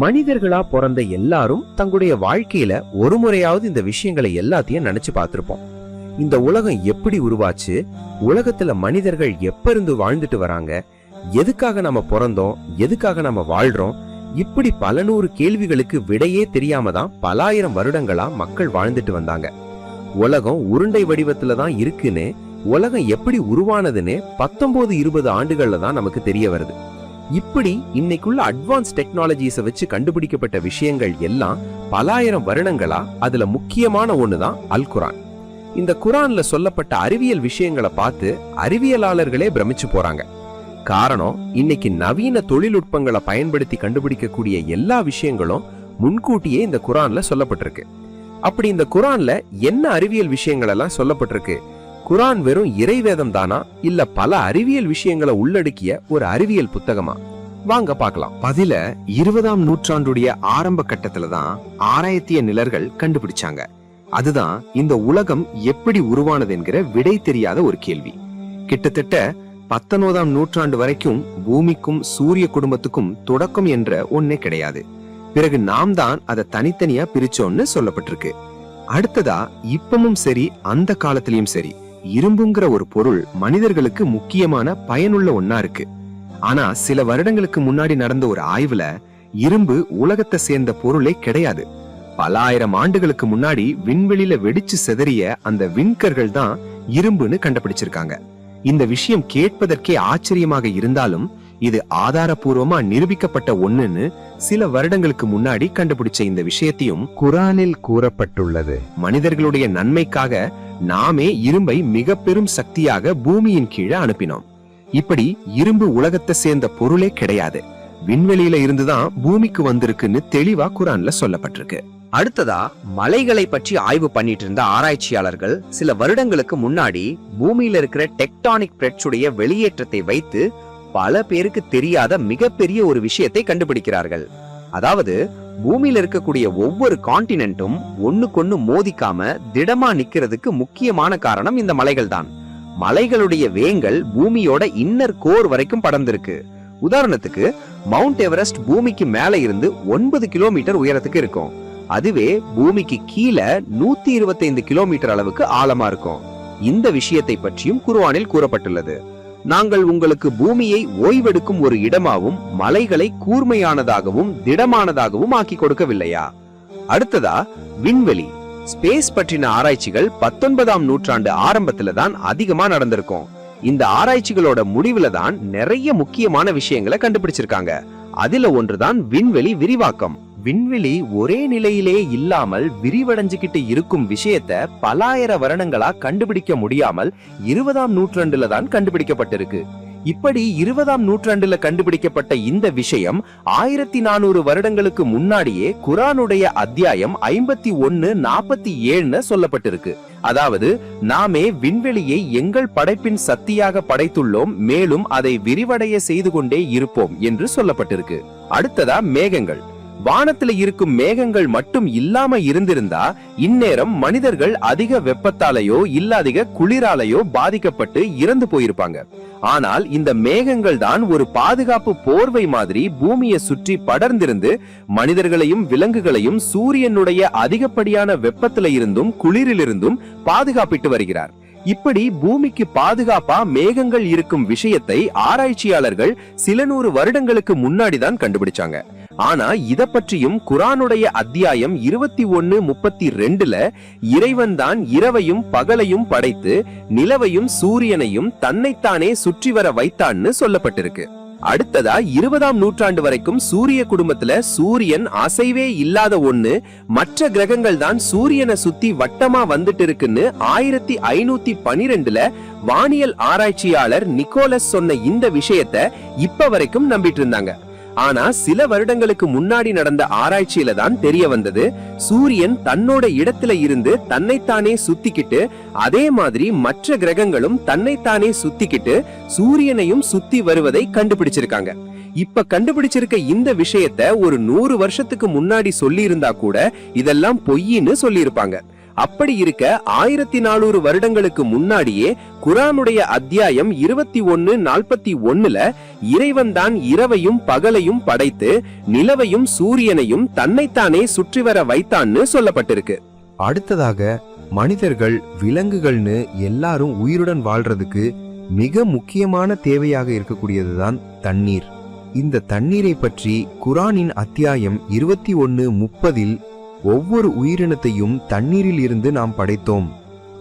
மனிதர்களா பிறந்த எல்லாரும் தங்களுடைய வாழ்க்கையில ஒரு முறையாவது இந்த விஷயங்களை எல்லாத்தையும் நினைச்சு பார்த்திருப்போம். இந்த உலகம் எப்படி உருவாச்சு? உலகத்துல மனிதர்கள் எப்ப இருந்து வாழ்ந்துட்டு வராங்க? எதுக்காக நம்ம பிறந்தோம்? எதுக்காக நம்ம வாழ்றோம்? இப்படி பல நூறு கேள்விகளுக்கு விடையே தெரியாம தான் பலாயிரம் வருடங்களா மக்கள் வாழ்ந்துட்டு வந்தாங்க. உலகம் உருண்டை வடிவத்துல தான் இருக்குன்னு உலகம் எப்படி உருவானதுன்னு பத்தொன்பது இருபது ஆண்டுகள்ல தான் நமக்கு தெரிய வருது. இப்படி இன்னைக்குள்ள அட்வான்ஸ் டெக்னாலஜிஸ வச்சு கண்டுபிடிக்கப்பட்ட விஷயங்கள் எல்லாம் பலாயிரம் வருடங்களா அதுல முக்கியமான ஒண்ணுதான் அல் குரான் இந்த குரான்ல சொல்லப்பட்ட அறிவியல் விஷயங்களை பார்த்து அறிவியலாளர்களே பிரமிச்சு போறாங்க. காரணம் இன்னைக்கு நவீன தொழில்நுட்பங்களை பயன்படுத்தி கண்டுபிடிக்கக்கூடிய எல்லா விஷயங்களும் முன்கூட்டியே இந்த குரான்ல சொல்லப்பட்டிருக்கு. அப்படி இந்த குரான்ல என்ன அறிவியல் விஷயங்கள் எல்லாம் சொல்லப்பட்டிருக்கு? குரான் வெறும் இறைவேதம் தானா? இல்ல பல அறிவியல் விஷயங்களை உள்ளடக்கிய ஒரு அறிவியல் புத்தகமா? வாங்க பார்க்கலாம். பதில இருபதாம் நூற்றாண்டுடைய ஆரம்ப கட்டத்துல தான் ஆராயத்திய நிலர்கள் கண்டுபிடிச்சாங்க. அதுதான் இந்த உலகம் எப்படி உருவானது என்கிற விடை தெரியாத ஒரு கேள்வி. கிட்டத்தட்ட பத்தொன்பதாம் நூற்றாண்டு வரைக்கும் பூமிக்கும் சூரிய குடும்பத்துக்கும் தொடக்கம் என்ற ஒன்னே கிடையாது. பிறகு நாம் தான் அதை தனித்தனியா பிரிச்சோம்னு சொல்லப்பட்டிருக்கு. அடுத்ததா இப்பமும் சரி அந்த காலத்திலயும் சரி. இரும்புங்கிற ஒரு பொருள் மனிதர்களுக்கு முக்கியமான பயனுள்ள ஒன்னா இருக்கு. ஆனா சில வருடங்களுக்கு முன்னாடி நடந்த ஒரு ஆய்வுல இரும்பு உலகத்தை சேர்ந்த பொருளே கிடையாது. பல ஆயிரம் ஆண்டுகளுக்கு முன்னாடி விண்வெளியில வெடிச்சு செதறிய அந்த விண்கர்கள் தான் இரும்புன்னு கண்டுபிடிச்சிருக்காங்க. இந்த விஷயம் கேட்பதற்கே ஆச்சரியமாக இருந்தாலும் இது ஆதாரபூர்வமா நிரூபிக்கப்பட்ட ஒண்ணுன்னு சில வருடங்களுக்கு முன்னாடி கண்டுபிடிச்ச இந்த விஷயத்தையும் குரானில் கூறப்பட்டுள்ளது. மனிதர்களுடைய நன்மைக்காக நாமே இரும்பை மிக பெரும் சக்தியாக பூமியின் கீழே அனுப்பினோம். இப்படி இரும்பு உலகத்தை சேர்ந்த பொருளே கிடையாது. விண்வெளியில இருந்துதான் பூமிக்கு வந்திருக்குன்னு தெளிவா குரான்ல சொல்லப்பட்டிருக்கு. அடுத்ததா மலைகளை பற்றி ஆய்வு பண்ணிட்டு இருந்த ஆராய்ச்சியாளர்கள் சில வருடங்களுக்கு முன்னாடி பூமியில இருக்கிற டெக்டானிக் பிளேட்ஸுடைய வெளியேற்றத்தை வைத்து பல பேருக்கு தெரியாத மிகப்பெரிய ஒரு விஷயத்தை கண்டுபிடிக்கிறார்கள். அதாவது பூமியில இருக்கக்கூடிய ஒவ்வொரு காண்டினென்ட்டும் ஒண்ணுக்கொன்னு மோதிக்காம திடமா நிக்கிறதுக்கு முக்கியமான காரணம் இந்த மலைகள் தான் மலைகளுடைய வேங்கள் பூமியோட இன்னர் கோர் வரைக்கும் படர்ந்திருக்கு. உதாரணத்துக்கு மவுண்ட் எவரெஸ்ட் பூமிக்கு மேல இருந்து ஒன்பது கிலோமீட்டர் உயரத்துக்கு இருக்கும். அதுவே பூமிக்கு கீழே நூத்தி இருபத்தைந்து கிலோமீட்டர் அளவுக்கு ஆழமா இருக்கும். இந்த விஷயத்தை பற்றியும் குர்வானில் கூறப்பட்டுள்ளது. நாங்கள் உங்களுக்கு பூமியை ஓய்வெடுக்கும் ஒரு இடமாவும் மலைகளை கூர்மையானதாகவும் திடமானதாகவும் ஆக்கி கொடுக்கவில்லையா? அடுத்ததா விண்வெளி. ஸ்பேஸ் பற்றின ஆராய்ச்சிகள் பத்தொன்பதாம் நூற்றாண்டு ஆரம்பத்துல தான் அதிகமா நடந்திருக்கும். இந்த ஆராய்ச்சிகளோட முடிவுல தான் நிறைய முக்கியமான விஷயங்களை கண்டுபிடிச்சிருக்காங்க. அதுல ஒன்றுதான் விண்வெளி விரிவாக்கம். விண்வெளி ஒரே நிலையிலே இல்லாமல் விரிவடைஞ்சுகிட்டு இருக்கும் விஷயத்த பலாயிர வருடங்களா கண்டுபிடிக்க முடியாமல் இருபதாம் நூற்றாண்டுல தான் கண்டுபிடிக்கப்பட்டிருக்கு. இப்படி இருபதாம் நூற்றாண்டுல கண்டுபிடிக்கப்பட்ட இந்த விஷயம் ஆயிரத்தி நானூறு வருடங்களுக்கு முன்னாடியே குரானுடைய அத்தியாயம் ஐம்பத்தி ஒன்னு நாற்பத்தி ஏழுன்னு சொல்லப்பட்டிருக்கு. அதாவது நாமே விண்வெளியை எங்கள் படைப்பின் சக்தியாக படைத்துள்ளோம் மேலும் அதை விரிவடைய செய்து கொண்டே இருப்போம் என்று சொல்லப்பட்டிருக்கு. அடுத்ததா மேகங்கள். வானத்துல இருக்கும் மேகங்கள் மட்டும் இல்லாம இருந்திருந்தா இந்நேரம் மனிதர்கள் அதிக வெப்பத்தாலேயோ இல்ல அதிக குளிராலேயோ பாதிக்கப்பட்டு இறந்து போயிருப்பாங்க. ஆனால் இந்த மேகங்கள் தான் ஒரு பாதுகாப்பு போர்வை மாதிரி பூமியை சுற்றி படர்ந்திருந்து மனிதர்களையும் விலங்குகளையும் சூரியனுடைய அதிகப்படியான வெப்பத்துல இருந்தும் குளிரிலிருந்தும் பாதுகாப்பிட்டு வருகிறார். இப்படி பூமிக்கு பாதுகாப்பா மேகங்கள் இருக்கும் விஷயத்தை ஆராய்ச்சியாளர்கள் சில நூறு வருடங்களுக்கு முன்னாடி தான் கண்டுபிடிச்சாங்க. ஆனா இத பற்றியும் குரானுடைய அத்தியாயம் இருபத்தி ஒன்னு முப்பத்தி ரெண்டுல இறைவன் தான் இரவையும் பகலையும் படைத்து நிலவையும் சூரியனையும் தன்னைத்தானே சுற்றி வர வைத்தான்னு சொல்லப்பட்டிருக்கு. அடுத்ததா இருபதாம் நூற்றாண்டு வரைக்கும் சூரிய குடும்பத்துல சூரியன் அசைவே இல்லாத ஒண்ணு மற்ற கிரகங்கள் தான் சூரியனை சுத்தி வட்டமா வந்துட்டு இருக்குன்னு ஆயிரத்தி ஐநூத்தி பனிரெண்டுல வானியல் ஆராய்ச்சியாளர் நிக்கோலஸ் சொன்ன இந்த விஷயத்த இப்ப வரைக்கும் நம்பிட்டு இருந்தாங்க. ஆனா சில வருடங்களுக்கு முன்னாடி நடந்த ஆராய்ச்சியில தான் தெரிய வந்தது சூரியன் தன்னோட இடத்துல இருந்து தன்னைத்தானே சுத்திக்கிட்டு அதே மாதிரி மற்ற கிரகங்களும் தன்னைத்தானே சுத்திக்கிட்டு சூரியனையும் சுத்தி வருவதை கண்டுபிடிச்சிருக்காங்க. இப்ப கண்டுபிடிச்சிருக்க இந்த விஷயத்த ஒரு நூறு வருஷத்துக்கு முன்னாடி சொல்லி இருந்தா கூட இதெல்லாம் பொய்ன்னு சொல்லியிருப்பாங்க. அப்படி இருக்க ஆயிரத்தி நானூறு வருடங்களுக்கு முன்னாடியே குரானுடைய அத்தியாயம் இருபத்தி ஒன்னு நாற்பத்தி ஒண்ணுல இறைவன் தான் இரவையும் பகலையும் படைத்து நிலவையும் சூரியனையும் தன்னைத்தானே சுற்றி வர வைத்தான்னு சொல்லப்பட்டிருக்கு. அடுத்ததாக மனிதர்கள் விலங்குகள்னு எல்லாரும் உயிருடன் வாழ்றதுக்கு மிக முக்கியமான தேவையாக இருக்கக்கூடியதுதான் தண்ணீர். இந்த தண்ணீரை பற்றி குரானின் அத்தியாயம் இருபத்தி ஒன்னு முப்பதில் ஒவ்வொரு உயிரினத்தையும் தண்ணீரில் இருந்து நாம் படைத்தோம்.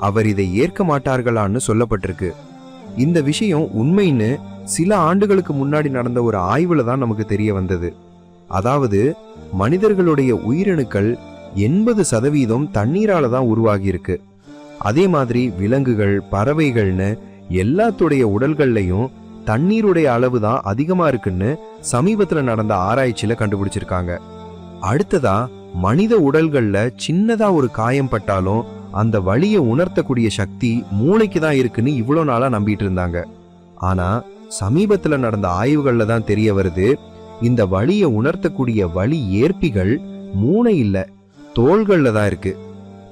அவர் இதை ஏற்க மாட்டார்களான்னு சொல்லப்பட்டிருக்கு. இந்த விஷயம் உண்மைன்னு சில ஆண்டுகளுக்கு முன்னாடி நடந்த ஒரு ஆய்வுல தான் நமக்கு தெரிய வந்தது. அதாவது மனிதர்களுடைய உயிரணுக்கள் எண்பது சதவீதம் தண்ணீரால தான் உருவாகி இருக்கு அதே மாதிரி விலங்குகள் பறவைகள்னு எல்லாத்துடைய உடல்கள்லையும் தண்ணீருடைய அளவு தான் அதிகமா இருக்குன்னு சமீபத்துல நடந்த ஆராய்ச்சியில கண்டுபிடிச்சிருக்காங்க. அடுத்ததா மனித உடல்கள்ல சின்னதா ஒரு காயம் பட்டாலும் அந்த வழியை உணர்த்தக்கூடிய சக்தி மூளைக்கு தான் இருக்குன்னு இவ்வளோ நாளா நம்பிட்டு இருந்தாங்க. ஆனா சமீபத்துல நடந்த ஆய்வுகள்ல தான் தெரிய வருது இந்த வழியை உணர்த்தக்கூடிய வழி ஏற்பிகள் மூளை இல்ல தோள்கள்ல தான் இருக்கு.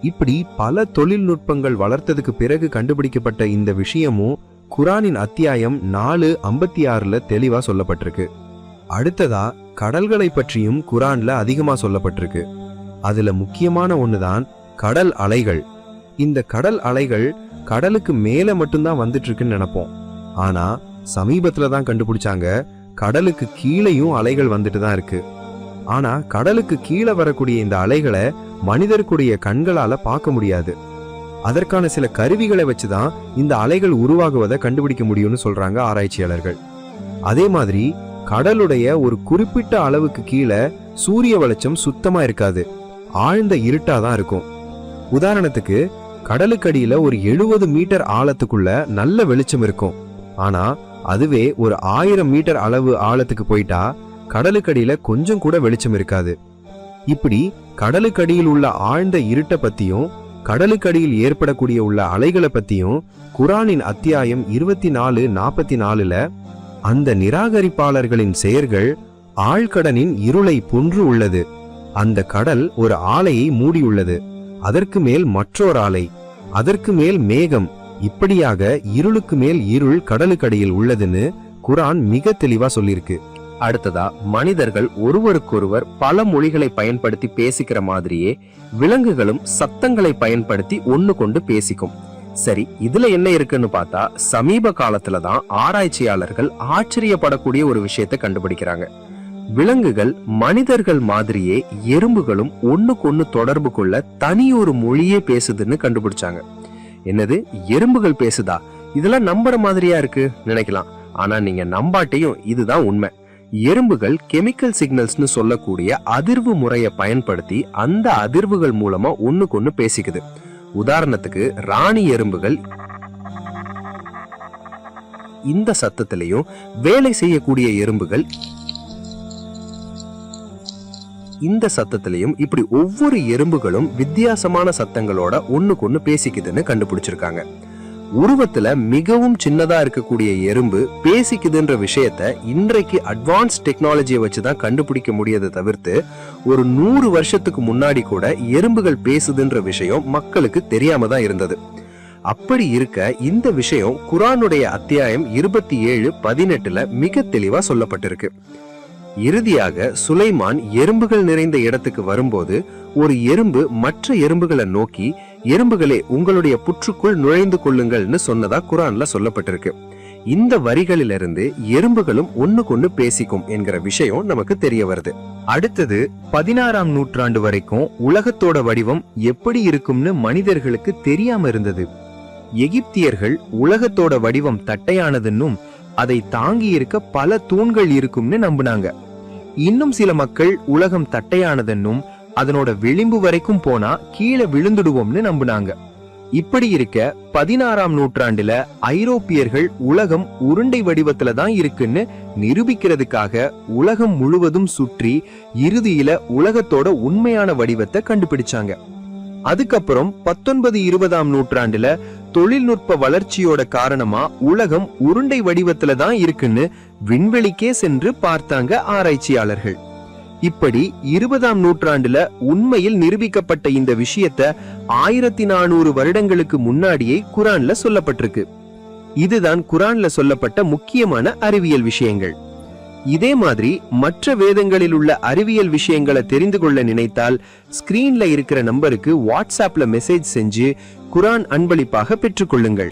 இப்படி பல தொழில்நுட்பங்கள் வளர்த்ததுக்கு பிறகு கண்டுபிடிக்கப்பட்ட இந்த விஷயமும் குரானின் அத்தியாயம் நாலு ஐம்பத்தி ஆறுல தெளிவா சொல்லப்பட்டிருக்கு. அடுத்ததா கடல்களை பற்றியும் குரான்ல அதிகமா சொல்லப்பட்டிருக்கு. அதுல முக்கியமான ஒண்ணுதான் கடல் அலைகள். இந்த கடல் அலைகள் கடலுக்கு மேல மட்டும்தான் வந்துட்டு இருக்குன்னு நினைப்போம். ஆனா சமீபத்துல தான் கண்டுபிடிச்சாங்க கடலுக்கு கீழேயும் அலைகள் வந்துட்டு தான் இருக்கு. ஆனா கடலுக்கு கீழே வரக்கூடிய இந்த அலைகளை மனிதருக்குடைய கண்களால பார்க்க முடியாது. அதற்கான சில கருவிகளை வச்சுதான் இந்த அலைகள் உருவாகுவதை கண்டுபிடிக்க முடியும்னு சொல்றாங்க ஆராய்ச்சியாளர்கள். அதே மாதிரி கடலுடைய ஒரு குறிப்பிட்ட அளவுக்கு கீழே சூரிய வெளிச்சம் சுத்தமா இருக்காது. ஆழ்ந்த இருட்டா தான் இருக்கும். உதாரணத்துக்கு கடலுக்கடியில ஒரு எழுபது மீட்டர் ஆழத்துக்குள்ள நல்ல வெளிச்சம் இருக்கும். ஆனா அதுவே ஒரு ஆயிரம் மீட்டர் அளவு ஆழத்துக்கு போயிட்டா கடலுக்கடியில கொஞ்சம் கூட வெளிச்சம் இருக்காது. இப்படி கடலுக்கடியில் உள்ள ஆழ்ந்த இருட்டை பத்தியும் கடலுக்கடியில் ஏற்படக்கூடிய உள்ள அலைகளை பத்தியும் குரானின் அத்தியாயம் இருபத்தி நாலு நாற்பத்தி நாலுல அந்த நிராகரிப்பாளர்களின் செயல்கள் ஆழ்கடனின் இருளை பொன்று உள்ளது. அந்த கடல் ஒரு ஆலையை மூடியுள்ளது. அதற்கு மேல் மற்றோர் ஆலை. அதற்கு மேல் மேகம். இப்படியாக இருளுக்கு மேல் இருள் கடலுக்கடியில் உள்ளதுன்னு குரான் மிக தெளிவா சொல்லியிருக்கு. அடுத்ததா மனிதர்கள் ஒருவருக்கொருவர் பல மொழிகளை பயன்படுத்தி பேசிக்கிற மாதிரியே விலங்குகளும் சத்தங்களை பயன்படுத்தி ஒண்ணு கொண்டு பேசிக்கும். சரி இதுல என்ன இருக்குன்னு பார்த்தா சமீப காலத்துல தான் ஆராய்ச்சியாளர்கள் ஆச்சரியப்படக்கூடிய ஒரு விஷயத்தை கண்டுபிடிக்கிறாங்க. விலங்குகள் மனிதர்கள் மாதிரியே எறும்புகளும் ஒண்ணுக்கு ஒன்னு தொடர்பு கொள்ள தனி ஒரு மொழியே பேசுதுன்னு கண்டுபிடிச்சாங்க. என்னது? எறும்புகள் பேசுதா? இதெல்லாம் நம்புற மாதிரியா இருக்கு? நினைக்கலாம். ஆனா நீங்க நம்பாட்டையும் இதுதான் உண்மை. எறும்புகள் கெமிக்கல் சிக்னல்ஸ்னு சொல்லக்கூடிய அதிர்வு முறையை பயன்படுத்தி அந்த அதிர்வுகள் மூலமா ஒண்ணுக்கு ஒண்ணு பேசிக்குது. உதாரணத்துக்கு ராணி எறும்புகள். இந்த சத்தத்திலையும் வேலை செய்யக்கூடிய எறும்புகள். இந்த சத்தத்திலையும் இப்படி ஒவ்வொரு எறும்புகளும் வித்தியாசமான சத்தங்களோட ஒண்ணுக்கு ஒண்ணு பேசிக்குதுன்னு கண்டுபிடிச்சிருக்காங்க. உருவத்துல மிகவும் சின்னதா இருக்கக்கூடிய எறும்பு பேசிக்குதுன்ற விஷயத்த இன்றைக்கு அட்வான்ஸ் டெக்னாலஜியை வச்சுதான் கண்டுபிடிக்க முடியதை தவிர்த்து ஒரு நூறு வருஷத்துக்கு முன்னாடி கூட எறும்புகள் பேசுதுன்ற விஷயம் மக்களுக்கு தெரியாம தான் இருந்தது. அப்படி இருக்க இந்த விஷயம் குரானுடைய அத்தியாயம் இருபத்தி ஏழு பதினெட்டுல மிக தெளிவா சொல்லப்பட்டிருக்கு. இறுதியாக சுலைமான் எறும்புகள் நிறைந்த இடத்துக்கு வரும்போது ஒரு எறும்பு மற்ற எறும்புகளை நோக்கி எறும்புகளே உங்களுடைய புற்றுக்குள் நுழைந்து கொள்ளுங்கள்னு சொன்னதா குரான்ல சொல்லப்பட்டிருக்கு. இந்த வரிகளிலிருந்து எறும்புகளும் ஒண்ணுக்கொண்ணு பேசிக்கும் என்கிற விஷயம் நமக்கு தெரிய வருது. அடுத்தது பதினாறாம் நூற்றாண்டு வரைக்கும் உலகத்தோட வடிவம் எப்படி இருக்கும்னு மனிதர்களுக்கு தெரியாம இருந்தது. எகிப்தியர்கள் உலகத்தோட வடிவம் தட்டையானதுன்னும் அதை தாங்கி இருக்க பல தூண்கள் இருக்கும்னு நம்பினாங்க. இன்னும் சில மக்கள் உலகம் தட்டையானதுன்னும் அதனோட விளிம்பு வரைக்கும் போனா கீழே விழுந்துடுவோம்னு நம்பினாங்க. இப்படி இருக்க பதினாறாம் நூற்றாண்டுல ஐரோப்பியர்கள் உலகம் உருண்டை வடிவத்துல தான் இருக்குன்னு நிரூபிக்கிறதுக்காக உலகம் முழுவதும் சுற்றி இறுதியில உலகத்தோட உண்மையான வடிவத்தை கண்டுபிடிச்சாங்க. அதுக்கப்புறம் பத்தொன்பது இருபதாம் நூற்றாண்டுல தொழில்நுட்ப வளர்ச்சியோட காரணமா உலகம் உருண்டை வடிவத்துல தான் இருக்குன்னு விண்வெளிக்கே சென்று பார்த்தாங்க ஆராய்ச்சியாளர்கள். இப்படி இருபதாம் நூற்றாண்டுல உண்மையில் நிரூபிக்கப்பட்ட இந்த விஷயத்த ஆயிரத்தி நானூறு வருடங்களுக்கு முன்னாடியே குரான்ல சொல்லப்பட்டிருக்கு. இதுதான் குரான்ல சொல்லப்பட்ட முக்கியமான அறிவியல் விஷயங்கள். இதே மாதிரி மற்ற வேதங்களில் உள்ள அறிவியல் விஷயங்களை தெரிந்து கொள்ள நினைத்தால் ஸ்கிரீன்ல இருக்கிற நம்பருக்கு வாட்ஸ்அப்ல மெசேஜ் செஞ்சு குரான் அன்பளிப்பாக பெற்றுக்கொள்ளுங்கள்.